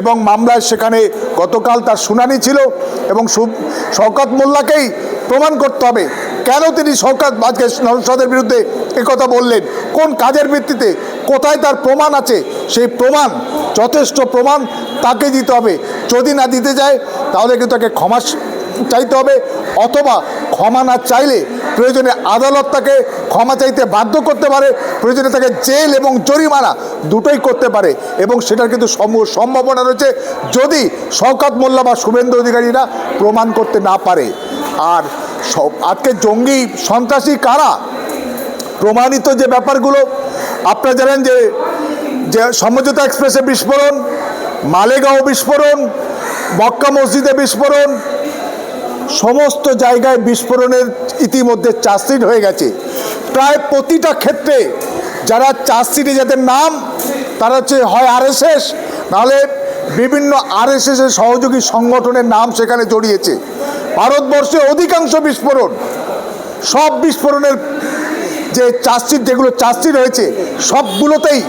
এবং মামলায় সেখানে গতকাল তার শুনানি ছিল এবং শওকত মোল্লাকেই প্রমাণ করতে হবে কেন তিনি শওকত আজকে নরসাদের বিরুদ্ধে কথা বললেন, কোন কাজের ভিত্তিতে, কোথায় তার প্রমাণ আছে, সেই প্রমাণ, যথেষ্ট প্রমাণ তাকে দিতে হবে। যদি না দিতে যায়, তাহলে কিন্তু তাকে ক্ষমা চাইতে হবে অথবা ক্ষমা না চাইলে প্রয়োজনে আদালত তাকে ক্ষমা চাইতে বাধ্য করতে পারে, প্রয়োজনে তাকে জেল এবং জরিমানা দুটোই করতে পারে এবং সেটার কিন্তু সম- সম্ভাবনা রয়েছে যদি শওকাত মোল্লা বা শুভেন্দু অধিকারীরা প্রমাণ করতে না পারে। আর সব, আজকে জঙ্গি সন্ত্রাসী কারা? প্রমাণিত যে ব্যাপারগুলো, আপনারা জানেন যে যে সমঝোতা এক্সপ্রেসে বিস্ফোরণ, মালেগাঁও বিস্ফোরণ, মক্কা মসজিদে বিস্ফোরণ সমস্ত জায়গায় বিস্ফোরণের ইতিমধ্যে চার্জশিট হয়ে গেছে। প্রায় প্রতিটা ক্ষেত্রে যারা চার্জশিটে যাদের নাম, তারা হচ্ছে হয় আরএসএস, নাহলে বিভিন্ন আরএসএস এর সহযোগী সংগঠনের নাম সেখানে জড়িয়েছে। ভারতবর্ষে অধিকাংশ বিস্ফোরণ, সব বিস্ফোরণের যে চার্জশিট, যেগুলো চার্জশিট হয়েছে, সবগুলোতেই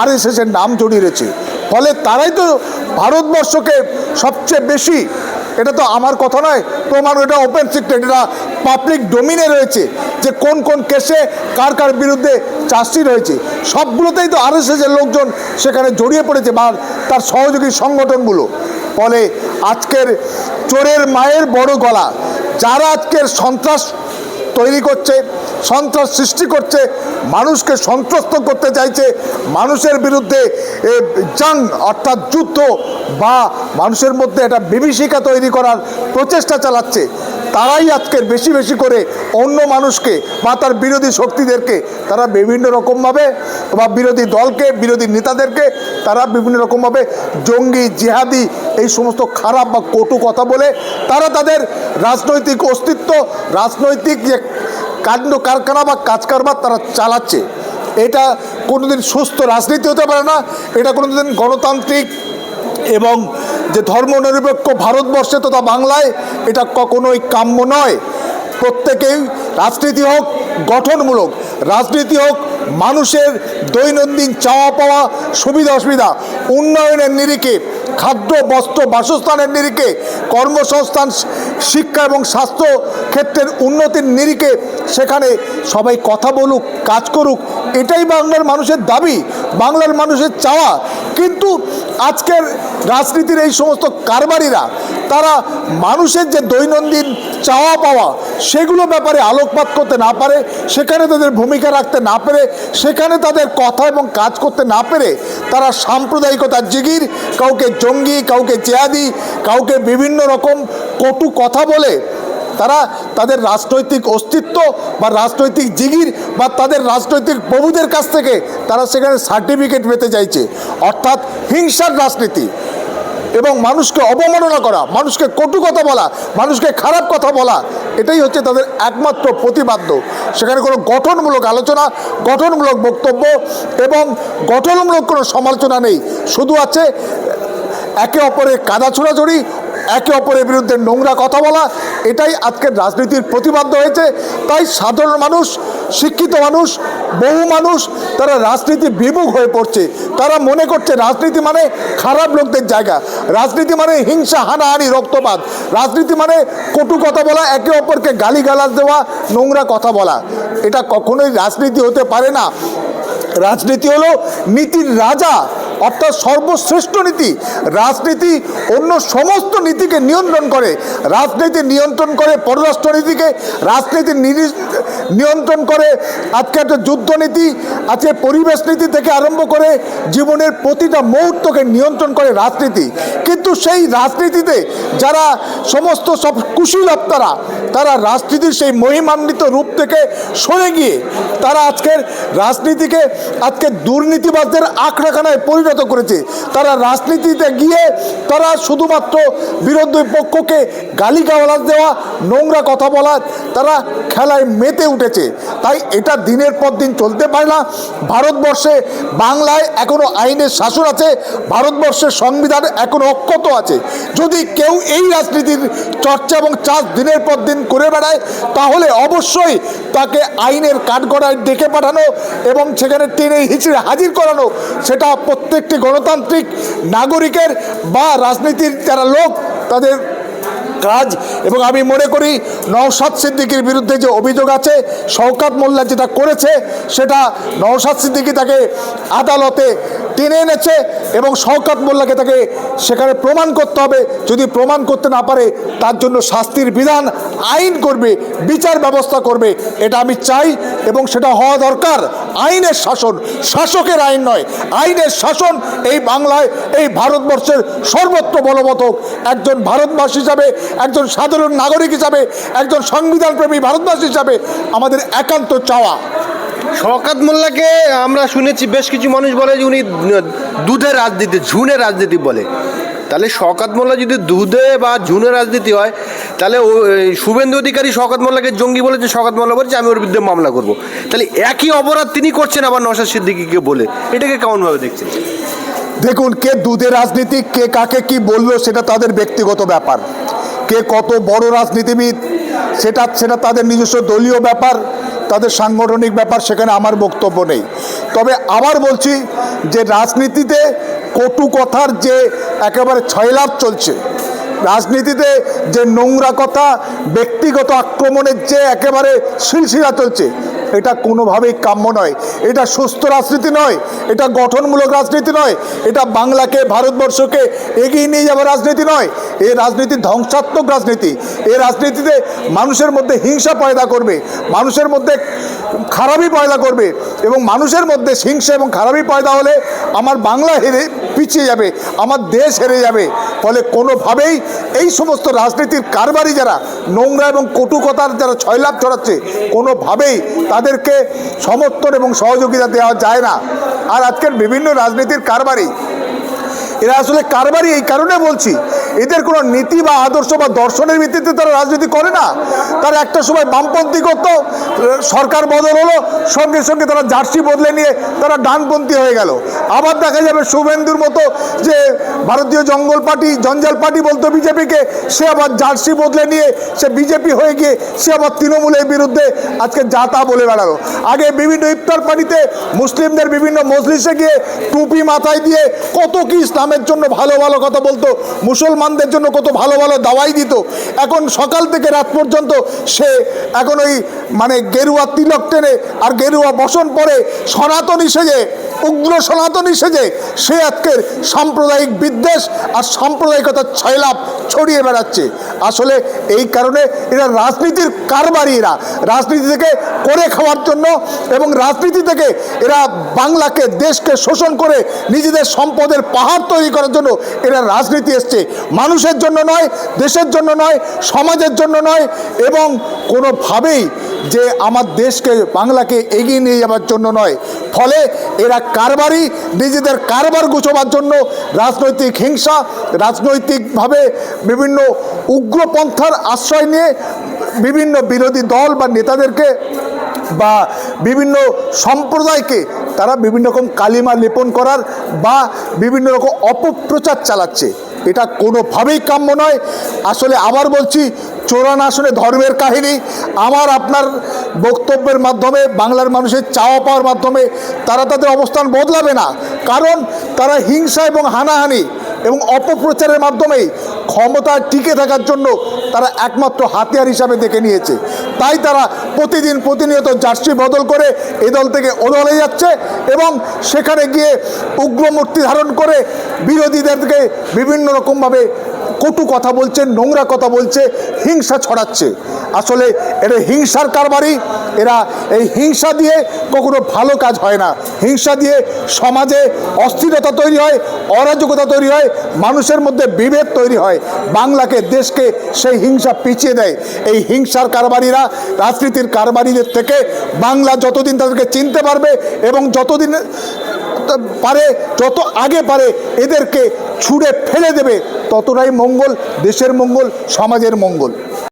আরএসএস এর নাম জড়িয়ে রয়েছে। ফলে তারাই তো ভারতবর্ষকে সবচেয়ে বেশি, এটা তো আমার কথা নয় প্রমাণ এটা ওপেন সিক্রেট এটা পাবলিক ডোমিনে রয়েছে যে কোন কোন কেসে কার কার বিরুদ্ধে চার্জশিট রয়েছে। সবগুলোতেই তো আরএসএস এর লোকজন সেখানে জড়িয়ে পড়েছে বা তার সহযোগী সংগঠনগুলো। ফলে আজকের চোরের মায়ের বড় গলা, যারা আজকের সন্ত্রাস তৈরি করছে, সন্ত্রাস সৃষ্টি করছে, মানুষকে সন্ত্রস্ত করতে চাইছে, মানুষের বিরুদ্ধে জাং অর্থাৎ যুদ্ধ বা মানুষের মধ্যে একটা বিভীষিকা তৈরি করার প্রচেষ্টা চালাচ্ছে। তারাই আজকের বেশি বেশি করে অন্য মানুষকে বা তার বিরোধী শক্তিদেরকে, তারা বিভিন্ন রকমভাবে বা বিরোধী দলকে, বিরোধী নেতাদেরকে, তারা বিভিন্ন রকমভাবে জঙ্গি, জিহাদি, এই সমস্ত খারাপ বা কটু কথা বলে, তারা তাদের রাজনৈতিক অস্তিত্ব, রাজনৈতিক যে কাণ্ড কারখানা বা কাজ কারবার তারা চালাচ্ছে। এটা কোনোদিন সুস্থ রাজনীতি হতে পারে না, এটা কোনোদিন গণতান্ত্রিক এবং যে ধর্মনিরপেক্ষ ভারতবর্ষে তথা বাংলায় এটা কখনোই কাম্য নয়। প্রত্যেকেই রাজনীতি হোক, গঠনমূলক, রাজনীতি হোক, মানুষের দৈনন্দিন চাওয়া পাওয়া সুবিধা অসুবিধা, উন্নয়নের নিরিখে, খাদ্য, বস্ত্র, বাসস্থানের নিরিখে, কর্মসংস্থান, শিক্ষা এবং স্বাস্থ্য ক্ষেত্রের উন্নতির নিরিখে সেখানে সবাই কথা বলুক, কাজ করুক, এটাই বাংলার মানুষের দাবি, বাংলার মানুষের চাওয়া। কিন্তু আজকের রাজনীতির এই সমস্ত কারবারিরা, তারা মানুষের যে দৈনন্দিন চাওয়া পাওয়া সেগুলো ব্যাপারে আলোকপাত করতে না পারে, সেখানে তাদের ভূমিকা রাখতে না পেরে, সেখানে তাদের কথা এবং কাজ করতে না পেরে তারা সাম্প্রদায়িকতার জিগির, কাউকে জঙ্গি, কাউকে জেহাদি, কাউকে বিভিন্ন রকম কটু কথা বলে তারা তাদের রাজনৈতিক অস্তিত্ব বা রাজনৈতিক জিগির বা তাদের রাজনৈতিক প্রভুদের কাছ থেকে তারা সেখানে সার্টিফিকেট পেতে চাইছে। অর্থাৎ হিংসার রাজনীতি এবং মানুষকে অবমাননা করা, মানুষকে কটু কথা বলা, মানুষকে খারাপ কথা বলা, এটাই হচ্ছে তাদের একমাত্র প্রতিবাদ্য। সেখানে কোনো গঠনমূলক আলোচনা, গঠনমূলক বক্তব্য এবং গঠনমূলক কোনো সমালোচনা নেই। শুধু আছে একে অপরের কাদা ছোড়াছড়ি একে অপরের বিরুদ্ধে নোংরা কথা বলা, এটাই আজকের রাজনীতির প্রতিবাদ্য হয়েছে। তাই সাধারণ মানুষ, শিক্ষিত মানুষ, বহু মানুষ, তারা রাজনীতি বিমুখ হয়ে পড়ছে। তারা মনে করছে রাজনীতি মানে খারাপ লোকদের জায়গা। রাজনীতি মানে হিংসা, হানাহানি, রক্তপাত। রাজনীতি মানে কটু কথা বলা, একে অপরকে গালিগালাজ দেওয়া, নোংরা কথা বলা। এটা কখনোই রাজনীতি হতে পারে না। রাজনীতি হলো নীতির রাজা। অর্থাৎ সর্বশ্রেষ্ঠ নীতি, রাজনীতি, অন্য সমস্ত নীতিকে নিয়ন্ত্রণ করে। রাজনীতি নিয়ন্ত্রণ করে পররাষ্ট্রনীতিকে রাজনীতি নিয়ন্ত্রণ করে আজকে একটা যুদ্ধনীতি আজকে পরিবেশ নীতি থেকে আরম্ভ করে জীবনের প্রতিটা মুহূর্তকে নিয়ন্ত্রণ করে রাজনীতি। কিন্তু সেই রাজনীতিতে যারা সমস্ত সব কুশীলপ্তারা তারা রাজনীতির সেই মহিমান্বিত রূপ থেকে সরে গিয়ে তারা আজকের রাজনীতিকে আজকে দুর্নীতিবাজদের আখড়াখানায় পরিণত করেছে। তারা রাজনীতিতে গিয়ে তারা শুধুমাত্র বিরোধী পক্ষকে গালি গাওয়ালাজ দেওয়া, নোংরা কথা বলা তারা খেলায় মেতে উঠেছে। তাই এটা দিনের পর দিন চলতে পারে না। ভারতবর্ষে বাংলায় এখনও আইনের শাসন আছে। ভারতবর্ষের সংবিধান এখনও অক্ষত আছে। যদি কেউ এই রাজনীতির চর্চা এবং চাষ দিনের পর দিন করে বেড়ায়, তাহলে অবশ্যই তাকে আইনের কাঠগড়ায় ডেকে পাঠানো এবং সেখানে টেনে হিচড়ে হাজির করানো, সেটা প্রত্যেকটি গণতান্ত্রিক নাগরিকের বা রাজনীতির যারা লোক, তাদের কাজ এবং আমি মনে করি নওশাদ সিদ্দিকির বিরুদ্ধে যে অভিযোগ আছে, শওকাত মোল্লা যেটা করেছে, সেটা নওশাদ সিদ্দিকি তাকে আদালতে টেনে এনেছে এবং শওকাত মোল্লাকে তাকে সেখানে প্রমাণ করতে হবে। যদি প্রমাণ করতে না পারে, তার জন্য শাস্তির বিধান আইন করবে, বিচার ব্যবস্থা করবে, এটা আমি চাই এবং সেটা হওয়া দরকার। আইনের শাসন শাসকের আইন নয়, আইনের শাসন এই বাংলায়, এই ভারতবর্ষের সর্বত্র বলবৎ একজন ভারতবাসী হিসাবে, একজন সাধারণ নাগরিক হিসাবে, একজন সংবিধানপ্রেমী ভারতবাসী হিসাবে আমাদের একান্ত চাওয়া। শওকাত মোল্লাকে আমরা শুনেছি বেশ কিছু মানুষ বলে যে উনি দুধের রাজনীতি, ঝুনের রাজনীতি বলে। তাহলে শওকাত মোল্লা যদি দুধে বা ঝুনের রাজনীতি হয়, তাহলে শুভেন্দু অধিকারী শওকাত মোল্লাকে জঙ্গি বলেছে, শওকাত মোল্লা বলেছে, আমি ওর বিরুদ্ধে মামলা করব। তাহলে একই অপরাধ তিনি করছেন আবার নশা সিদ্দিকিকে বলে। এটাকে কেমনভাবে দেখছেন? দেখুন, কে দুধের রাজনীতি, কে কাকে কি বলল, সেটা তাদের ব্যক্তিগত ব্যাপার। কে কত বড় রাজনীতিবিদ, সেটা সেটা তাদের নিজস্ব দলীয় ব্যাপার। তাদের সাংগঠনিক ব্যাপার সেখানে আমার বক্তব্য নেই। তবে আবার বলছি যে রাজনীতিতে কটু কথার যে একেবারে ছয়লাভ চলছে, রাজনীতিতে যে নোংরা কথা, ব্যক্তিগত আক্রমণের যে একেবারে সিলসিলা চলছে এটা কোনোভাবেই কাম্য নয়। এটা সুস্থ রাজনীতি নয়, এটা গঠনমূলক রাজনীতি নয়, এটা বাংলাকে, ভারতবর্ষকে এগিয়ে নিয়ে যাওয়ার রাজনীতি নয়। এই রাজনীতি ধ্বংসাত্মক রাজনীতি। এই রাজনীতিতে মানুষের মধ্যে হিংসা পয়দা করবে, মানুষের মধ্যে খারাপই পয়দা করবে এবং মানুষের মধ্যে হিংসা এবং খারাপই পয়দা হলে আমার বাংলা হেরে পিছিয়ে যাবে, আমার দেশ হেরে যাবে। ফলে কোনোভাবেই এই সমস্ত রাজনীতির কারবারি যারা নোংরা এবং কটুকতার যারা ছয় ছয়লাভ ছড়াচ্ছে, কোনোভাবেই তাদেরকে সমর্থন এবং সহযোগিতা দেওয়া যায় না। আর আজকের বিভিন্ন রাজনীতির কারবারই এরা আসলে কারবারই এই কারণে বলছি। এদের কোনো নীতি বা আদর্শ বা দর্শনের ভিত্তিতে তারা রাজনীতি করে না। তারা একটা সময় বামপন্থী করতো, সরকার বদল হলো, সঙ্গে সঙ্গে তারা জার্সি বদলে নিয়ে তারা ডানপন্থী হয়ে গেল। আবার দেখা যাবে শুভেন্দুর মতো যে ভারতীয় জঙ্গল পার্টি, জঞ্জাল পার্টি বলতো বিজেপিকে, সে আবার জার্সি বদলে নিয়ে সে বিজেপি হয়ে গিয়ে সে আবার তৃণমূলের বিরুদ্ধে আজকে যা তা বলে বেড়ালো। আগে বিভিন্ন ইফতার পার্টিতে মুসলিমদের বিভিন্ন মজলিসে গিয়ে টুপি মাথায় দিয়ে কত কি ইসলামের জন্য ভালো ভালো কথা বলতো। মুসলমানদের জন্য কত ভালো ভালো দাওয়াই দিত। এখন সকাল থেকে রাত পর্যন্ত সে এখন ওই মানে গেরুয়া তিলক টেনে আর গেরুয়া বসন পরে সনাতনী সেজে, উগ্র সনাতনী সেজে সে আজকের সাম্প্রদায়িক বিদ্বেষ আর সাম্প্রদায়িকতার ছয়লাভ ছড়িয়ে বেড়াচ্ছে। আসলে এই কারণে এরা রাজনীতির কারবারি এরা। রাজনীতি থেকে করে খাওয়ার জন্য এবং রাজনীতি থেকে এরা বাংলাকে, দেশকে শোষণ করে নিজেদের সম্পদের পাহাড় তৈরি করার জন্য এরা রাজনীতি এসছে। মানুষের জন্য নয়, দেশের জন্য নয়, সমাজের জন্য নয়, এবং কোনোভাবেই যে আমার দেশকে, বাংলাকে এগিয়ে নিয়ে যাওয়ার জন্য নয়। ফলে এরা কারবারই নিজেদের কারবার গুছোবার জন্য রাজনৈতিক হিংসা, রাজনৈতিকভাবে বিভিন্ন উগ্রপন্থার আশ্রয় নিয়ে বিভিন্ন বিরোধী দল বা নেতাদেরকে বা বিভিন্ন সম্প্রদায়কে তারা বিভিন্ন রকম কালিমা লেপন করার বা বিভিন্ন রকম অপপ্রচার চালাচ্ছে। এটা কোনোভাবেই কাম্য নয়। আসলে আবার বলছি, চোরান আসনে ধর্মের কাহিনী। আমার, আপনার বক্তব্যের মাধ্যমে, বাংলার মানুষের চাওয়া পাওয়ার মাধ্যমে তারা তাদের অবস্থান বদলাবে না। কারণ তারা হিংসা এবং হানাহানি এবং অপপ্রচারের মাধ্যমেই ক্ষমতায় টিকে থাকার জন্য তারা একমাত্র হাতিয়ার হিসাবে দেখে নিয়েছে। তাই তারা প্রতিদিন প্রতিনিয়ত জার্সি বদল করে এ দল থেকে ও দলে যাচ্ছে এবং সেখানে গিয়ে উগ্রমূর্তি ধারণ করে বিরোধীদেরকে বিভিন্ন রকমভাবে কটু কথা বলছে, নোংরা কথা বলছে, হিংসা ছড়াচ্ছে। আসলে এটা হিংসার কারবারই এরা এই হিংসা দিয়ে কখনো ভালো কাজ হয় না। হিংসা দিয়ে সমাজে অস্থিরতা তৈরি হয়, অরাজকতা তৈরি হয়, মানুষের মধ্যে বিভেদ তৈরি হয়, বাংলাকে, দেশকে সেই হিংসা পিছিয়ে দেয়। এই হিংসার কারবারিরা, রাজনীতির কারবারিদের থেকে বাংলা যতদিন তাদেরকে চিনতে পারবে এবং যতদিন পারে যত আগে পারে এদেরকে ছুঁড়ে ফেলে দেবে। ততটাই মঙ্গল দেশের মঙ্গল সমাজের মঙ্গল।